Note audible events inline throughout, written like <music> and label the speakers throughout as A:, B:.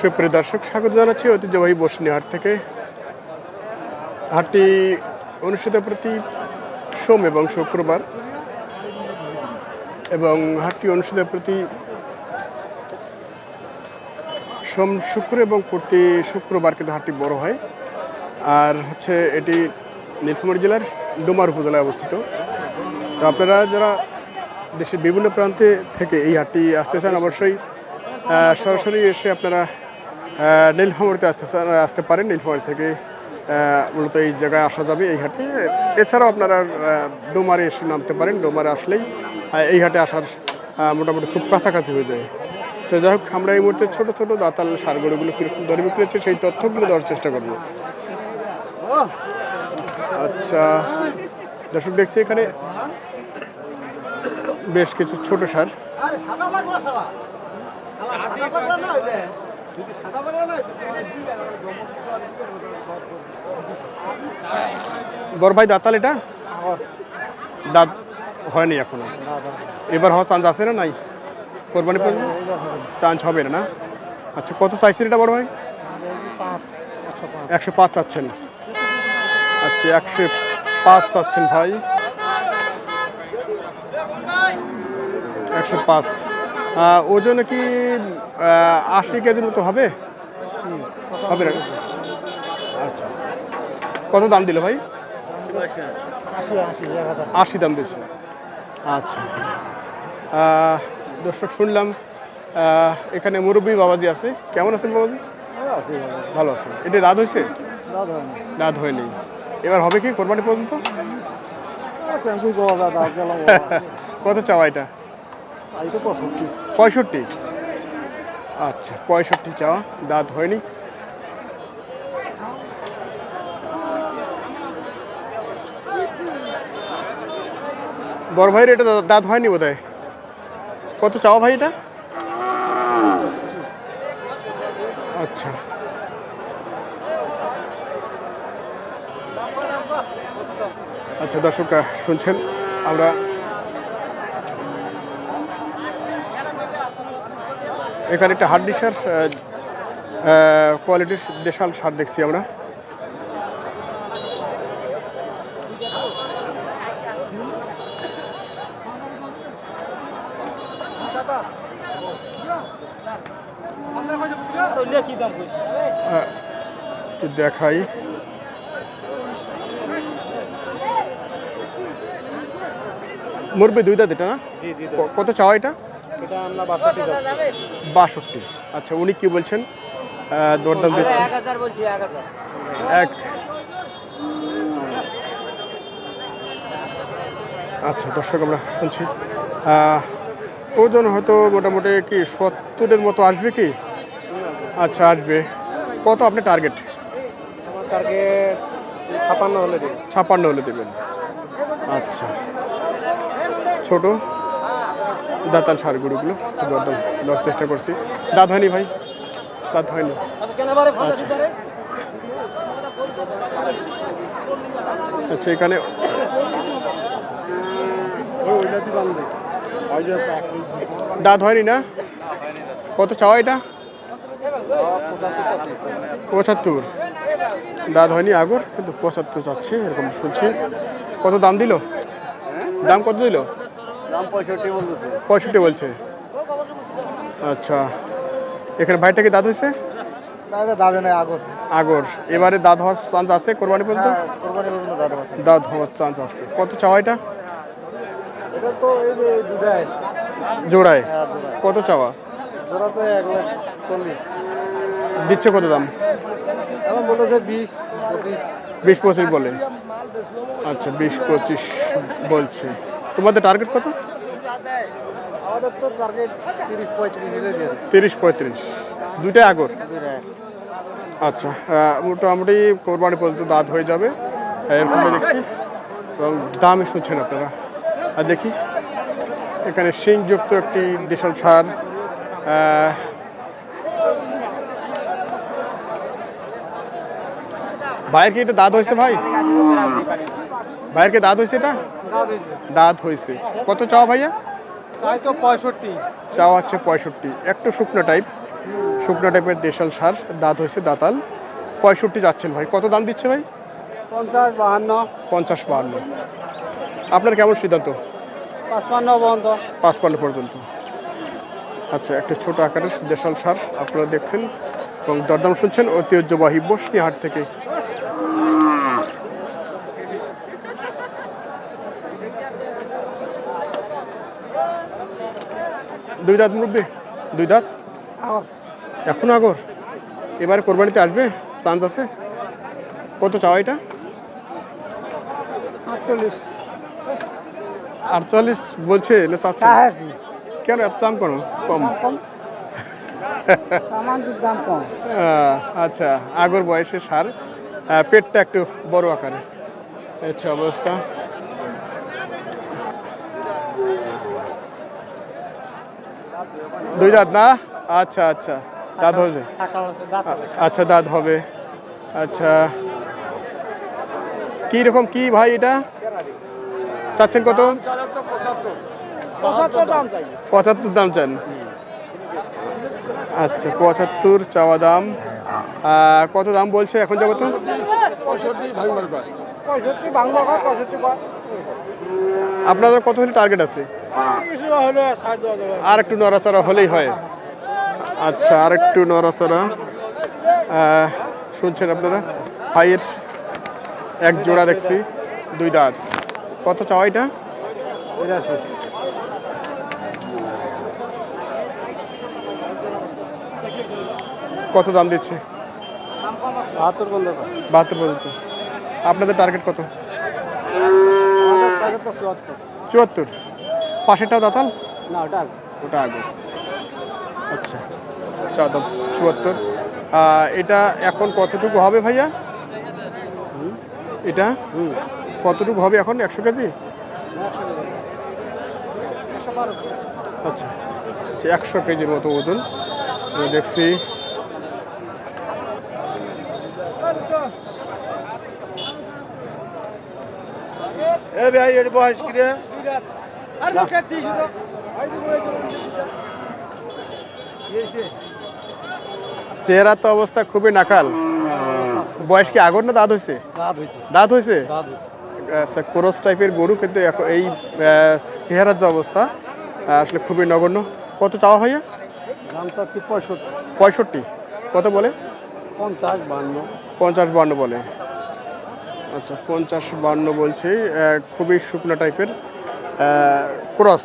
A: সুপ্রিয় দর্শক, স্বাগত জানাচ্ছি ঐতিহ্যবাহী বসনি হাট থেকে। হাটটি অনুষ্ঠিত প্রতি সোম এবং শুক্রবার এবং হাটটি অনুষ্ঠিত প্রতি সোম, শুক্র এবং প্রতি শুক্রবার কিন্তু হাটটি বড় হয়। আর হচ্ছে এটি নীলফামারী জেলার ডোমার উপজেলায় অবস্থিত। তো আপনারা যারা দেশের বিভিন্ন প্রান্তে থেকে এই হাটটি আসতে চান, অবশ্যই সরাসরি এসে আপনারা নীলফামারীতে আসতে আসতে পারেন। নীলফামারী থেকে মূলত এই জায়গায় আসা যাবে, এই হাটে। এছাড়াও আপনারা ডোমারে এসে নামতে পারেন। ডোমারে আসলেই এই হাটে আসার মোটামুটি খুব কাছাকাছি হয়ে যায়। তো যাই হোক, আমরা এই মুহূর্তে ছোটো ছোটো দাতাল সারগড়গুলো কীরকম দরে বিক্রি হচ্ছে, সেই তথ্যগুলো দেওয়ার চেষ্টা করব। আচ্ছা দর্শক দেখছি এখানে বেশ কিছু ছোট সার। বড় ভাই দাঁতাল এটা? দাঁত হয়নি এখনও। এবার হওয়ার চান্স আছে না নাই? কোরবানি চান্স হবে না আচ্ছা কত চাইছেন এটা বড় ভাই একশো পাঁচ চাচ্ছেন। আচ্ছা একশো পাঁচ চাচ্ছেন ভাই। একশো পাঁচ। ওজনে কি আশি কেজির মতো হবে? হবে না। আচ্ছা। কত দাম দিল ভাই?
B: আশি
A: দাম দিয়েছে। আচ্ছা। দর্শক শুনলাম এখানে মুরব্বী বাবাজি আছে। কেমন আছেন বাবাজি? ভালো আছেন। এটা দাঁত হয়েছে?
B: দাদা
A: দাঁত হয়নি। এবার হবে কি কোরবানি পর্যন্ত? <laughs> কত চাওয়া এটা?
B: পঁয়ষট্টি।
A: আচ্ছা পঁয়ষট্টি চাওয়া, দাঁত হয়নি। বড় ভাইয়ের এটা দাঁত হয়নি বোধ কত চাওয়া ভাই এটা? আচ্ছা। আচ্ছা দর্শক শুনছেন। আমরা এখানে একটা হার্ড ডিসার কোয়ালিটির দেশাল সার দেখছি আমরা। দেখাই। মুরবি দুই দাঁত এটা না কত চাওয়া এটা?
B: এটা আমরা যাচ্ছি।
A: বাষট্টি। আচ্ছা উনি কি বলছেন? দরদাম দিচ্ছেন?
B: এক
A: আচ্ছা দর্শক আমরা শুনছি। ওজন হয়তো মোটামুটি কি সত্তরের মতো আসবে কি? আচ্ছা আসবে। কত আপনি টার্গেট
B: আমার টার্গেট ছাপান্ন হলে দিন
A: ছাপান্ন হলে দেবেন। আচ্ছা। ছোট? দাঁতাল সারগুড়িগুলো দরদাম দেওয়ার চেষ্টা করছি। দাঁত হয়নি ভাই? দাঁত হয়নি আচ্ছা। আচ্ছা এখানে দাঁত হয়নি না? কত চাওয়া এটা? পঁচাত্তর। দাঁত হয়নি আগর, কিন্তু পঁচাত্তর চাচ্ছে, এরকম শুনছি। কত দাম দিল? দাম কত দিল?
B: পঁয়ষট্টি
A: বলছে। আচ্ছা। এখানে ভাইটা কি দাঁত হয়েছে?
B: আগর।
A: এবারে দাঁত হওয়ার চান্স আছে কোরবানি পর্যন্ত?
B: হ্যাঁ
A: দাঁত হওয়ার চান্স আছে। কত চাওয়া এটা?
B: এটা তো এই যে দুটাই।
A: জোড়ায়?
B: হ্যাঁ
A: কত চাওয়া? দিচ্ছে কত দাম?
B: বিশ পঁচিশ
A: বলে। আচ্ছা বিশ পঁচিশ বলছে। তোমাদের টার্গেট কত?
B: আমাদের তো টার্গেট তিরিশ পঁয়ত্রিশ। হলে
A: তিরিশ পঁয়ত্রিশ দুইটাই আগর? আচ্ছা মোটামুটি কোরবানি পর্যন্ত দাঁত হয়ে যাবে। এরকম দেখছি। এবং দামই শুনছেন আপনারা। আর দেখি এখানে শিংযুক্ত একটি দেশাল সার ভাইয়ের কি এটা দাঁত হয়েছে ভাই? ভাইয়ের কি দাঁত হয়েছে এটা? দাঁত হয়েছে। কত চাও ভাইয়া?
B: তো পঁয়ষট্টি।
A: চাওয়া হচ্ছে পঁয়ষট্টি। একটু শুকনো টাইপ শুকনো টাইপের দেশাল সার। দাঁত হয়েছে দাঁতাল। পঁয়ষট্টি যাচ্ছেন ভাই। কত দাম দিচ্ছে ভাই?
B: পঞ্চাশ বাহান্ন।
A: পঞ্চাশ বাহান্ন। আপনার কেমন সিদ্ধান্ত?
B: পাঁচপান্ন পর্যন্ত।
A: পাঁচপান্ন পর্যন্ত। আচ্ছা একটা ছোট আকারের দেশাল সার আপনারা দেখছেন এবং দরদাম শুনছেন। ঐতিহ্যবাহী বসনি হাট থেকে দুই দাঁত মুরব্বী? দুই দাঁত? এখন আগর? এবারে কোরবানিতে আসবে? চান্স আছে? কত চাওয়া এটা?
B: আটচল্লিশ।
A: আটচল্লিশ বলছে কেন এত দাম কেন? কম। আচ্ছা আগর বয়সে সার। পেটটা একটু বড় আকারে আচ্ছা অবস্থা। দুই দাঁত না? আচ্ছা আচ্ছা। দাঁত হবে। আচ্ছা দাঁত হবে। আচ্ছা। কি রকম কি ভাই এটা? চাচ্ছেন কত?
B: পঁচাত্তর দাম চাই।
A: পঁচাত্তর দাম চান। আচ্ছা পঁচাত্তর চাওয়া দাম। আহ, কত দাম বলছে এখন
B: পঁয়ষট্টি বাংলা কর পঁয়ষট্টি কর
A: আপনাদের কত হলে টার্গেট আছে? আর একটু নড়াচড়া হলেই হয়। আচ্ছা আর একটু নড়াচড়া। শুনছেন আপনারা? ভাইয়ের এক জোড়া দেখছি দুই দাঁত। কত চাওয়া এটা? কত দাম দিচ্ছে?
B: বাহাত্তর পর্যন্ত।
A: আপনাদের টার্গেট কত?
B: চুয়াত্তর।
A: পাশেরটাও দাঁতাল?
B: না ওটা।
A: ওটা আগে। আচ্ছা চাদম চুয়াত্তর। এটা এখন কতটুকু হবে ভাইয়া? এটা? কতটুকু হবে এখন? একশো কেজি? আচ্ছা আচ্ছা একশো কেজির মতো ওজন। দেখছি।
B: এ ভাই এর বয়স কি রে
A: চেহারা তো অবস্থা খুবই নাকাল। বয়স কি আগর না দাঁত হয়েছে
B: দাঁত হয়েছে
A: আচ্ছা ক্রস টাইপের গরু কিন্তু এখন এই চেহারার যে অবস্থা আসলে খুবই নগণ্য। কত চাওয়া ভাইয়া?
B: পঁয়ষট্টি।
A: পঁয়ষট্টি। কত বলে?
B: পঞ্চাশ বান্ন।
A: পঞ্চাশ বান্ন বলে। আচ্ছা পঞ্চাশ বান্ন বলছি। খুবই শুকনো টাইপের ক্রস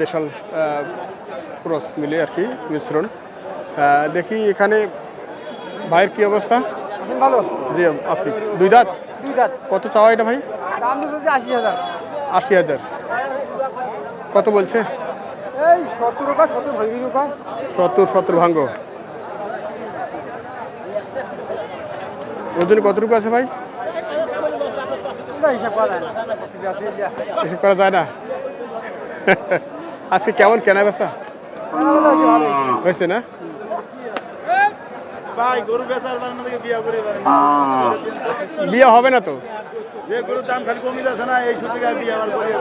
A: দেশাল ক্রস মিলে আর কি মিশ্রণ। দেখি এখানে ভাইয়ের কি অবস্থা?
B: ভালো।
A: জি আশি দুই দাঁত?
B: দুই দাঁত।
A: কত চাওয়া এটা ভাই?
B: আশি হাজার।
A: আশি হাজার। কত বলছে?
B: এই সত্তর সত্তর
A: সত্তর সত্তর ভাঙ্গ ওজন কতটুকু আছে ভাই?
B: হিসাব করা যায় না।
A: করা <laughs> আজকে কেমন কেনা বেচা হয়েছে না?
B: ভাই গরু বেচার বারের মধ্যে বিয়া করে
A: হবে না তো?
B: যে গরুর দাম খালি কমে যাচ্ছে না এই সুযোগে বিয়ে আবার করিয়ে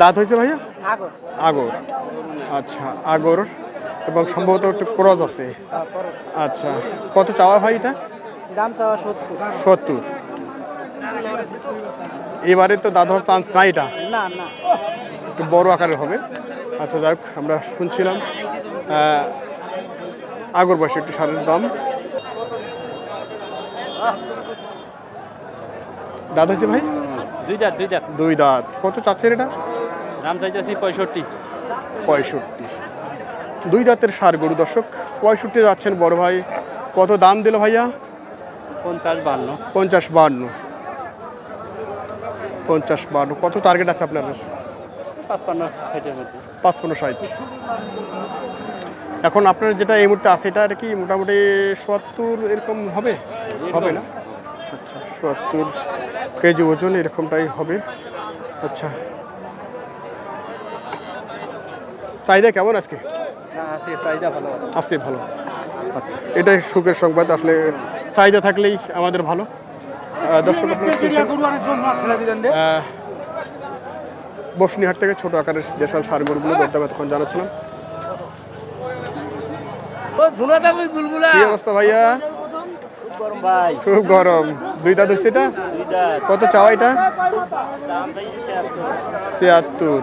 A: দাঁত হয়েছে ভাইয়া?
B: আগর।
A: আগর। আচ্ছা আগর। এবং সম্ভবত একটু ক্রস আছে। আচ্ছা কত চাওয়া ভাই এটা?
B: দাম চাওয়া সত্তর।
A: সত্তর। এবারে তো হওয়ার চান্স নাই এটা।
B: না না।
A: একটু বড় আকারের হবে। আচ্ছা যাক আমরা শুনছিলাম আগর বয়সে একটু সারের দাম। দাঁত ভাই?
B: দুই দাঁত দুই দাঁত।
A: দুই দাঁত। কত চাচ্ছেন এটা?
B: দাম চাইতেছি পঁয়ষট্টি।
A: পঁয়ষট্টি। দুই দাঁতের সার গরু দর্শক। পঁয়ষট্টি যাচ্ছেন বড় ভাই। কত দাম দিল ভাইয়া?
B: পঞ্চাশ বান্ন।
A: পঞ্চাশ বান্ন। পঞ্চাশ বান্ন। কত টার্গেট আছে আপনার?
B: পাঁচপান্ন
A: ষাট। এখন আপনার যেটা এই মুহূর্তে আছে এটা আর কি মোটামুটি সত্তর এরকম হবে? হবে না? আচ্ছা সত্তর কেজি ওজন এরকমটাই হবে। আচ্ছা। চাহিদা কেমন আজকে?
B: আছে ভালো।
A: আচ্ছা এটাই সুখের সংবাদ আসলে চাহিদা থাকলেই আমাদের ভালো। দর্শক বসুনিহাট থেকে ছোট আকারের দেশাল সার গরুগুলো দরদাম এতক্ষণ জানাচ্ছিলাম। অবস্থা ভাইয়া?
C: ভাই
A: খুব গরম। এটা কত চাওয়া এটা? ছিয়াত্তর।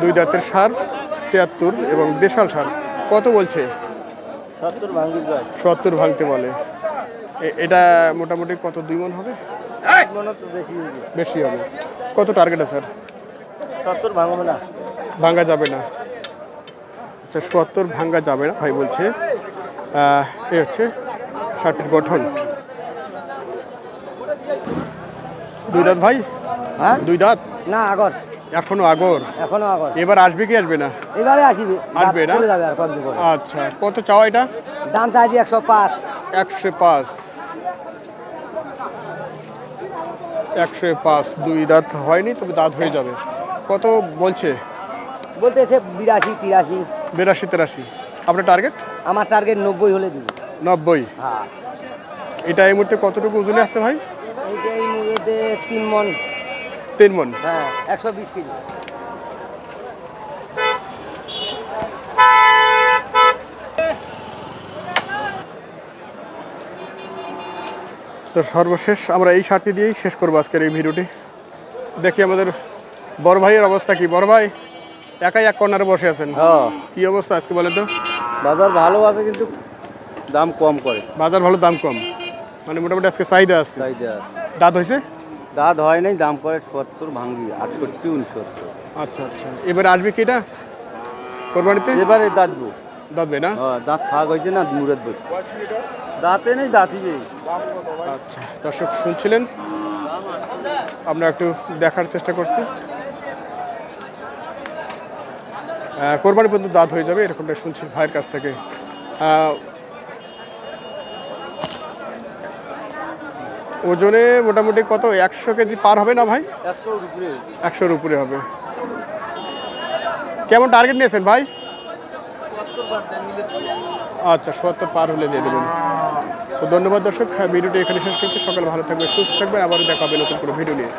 A: দুই দাঁতের সার। ছিয়াত্তর এবং দেশাল সার কত বলছে?
C: সত্তর
A: ভাঙতে বলে। এ- এটা মোটামুটি কত দুই মন হবে?
C: বেশি
A: হবে। কত টার্গেট আছে স্যার?
C: সত্তর ভাঙবে না।
A: ভাঙ্গা যাবে না। আচ্ছা সত্তর ভাঙ্গা যাবে না ভাই বলছে। এ হচ্ছে শার্টের গঠন। দুই দাঁত ভাই?
B: হ্যাঁ?
A: দুই দাঁত?
B: না আগর।
A: এখনও আগর?
B: এখনও আগর।
A: এবার আসবে কি আসবে না?
B: এবারে আসবে।
A: আসবে না?
B: যাবে আর কতদিন পরে
A: আচ্ছা কত চাওয়া এটা?
B: দাম চাইছি একশো পাঁচ।
A: একশো পাঁচ। একশো পাঁচ দুই দাঁত হয়নি তবে দাঁত হয়ে যাবে। কত বলছে?
B: বলতেছে বিরাশি তিরাশি।
A: বিরাশি তেরাশি। আপনার টার্গেট
B: আমার টার্গেট নব্বই হলে দিব।
A: নব্বই।
B: হ্যাঁ।
A: এটা এই মুহূর্তে কতটুকু ওজনে আসছে ভাই?
B: এইটা এই মুহূর্তে তিন মন।
A: তিন মন।
B: হ্যাঁ একশো বিশ কেজি।
A: তো সর্বশেষ আমরা এই শার্টটি দিয়েই শেষ করব আজকের এই ভিডিওটি। দেখি আমাদের বড় ভাইয়ের অবস্থা কি। বড় ভাই একাই এক কর্নারে বসে আছেন।
C: হ্যাঁ।
A: কি অবস্থা আজকে বলেন তো?
C: বাজার ভালো আছে কিন্তু দাম কম করে।
A: বাজার ভালো দাম কম। মানে মোটামুটি আজকে চাহিদা আছে।
C: চাহিদা আছে।
A: দাঁত হয়েছে?
C: দাঁত হয় নাই দাম করে সত্তর ভাঙ্গি আটষট্টি উনসত্তর।
A: আচ্ছা আচ্ছা। এবারে আসবে কি এটা? কোরবানিতে?
C: এবারে দাঁতবো
A: দাঁতবে না?
C: হ্যাঁ দাঁত ফাঁক হয়েছে না মুরের বই দাঁতে নেই দাঁতিবে
A: আচ্ছা দর্শক শুনছিলেন? আমরা একটু দেখার চেষ্টা করছি। কোরবানি পর্যন্ত দাঁত হয়ে যাবে এরকমটা শুনছি ভাইয়ের কাছ থেকে। ওজনে মোটামুটি কত? একশো কেজি পার হবে না ভাই?
C: একশোর উপরে।
A: হবে। কেমন টার্গেট নিয়েছেন ভাই? আচ্ছা সত্তর পার হলে দিয়ে দেবেন। তো ধন্যবাদ দর্শক হ্যাঁ, ভিডিওটি এখানে শেষ করছি। সকাল ভালো থাকবে সুস্থ থাকবেন। আবারও দেখাবে নতুন কোনো ভিডিও নিয়ে।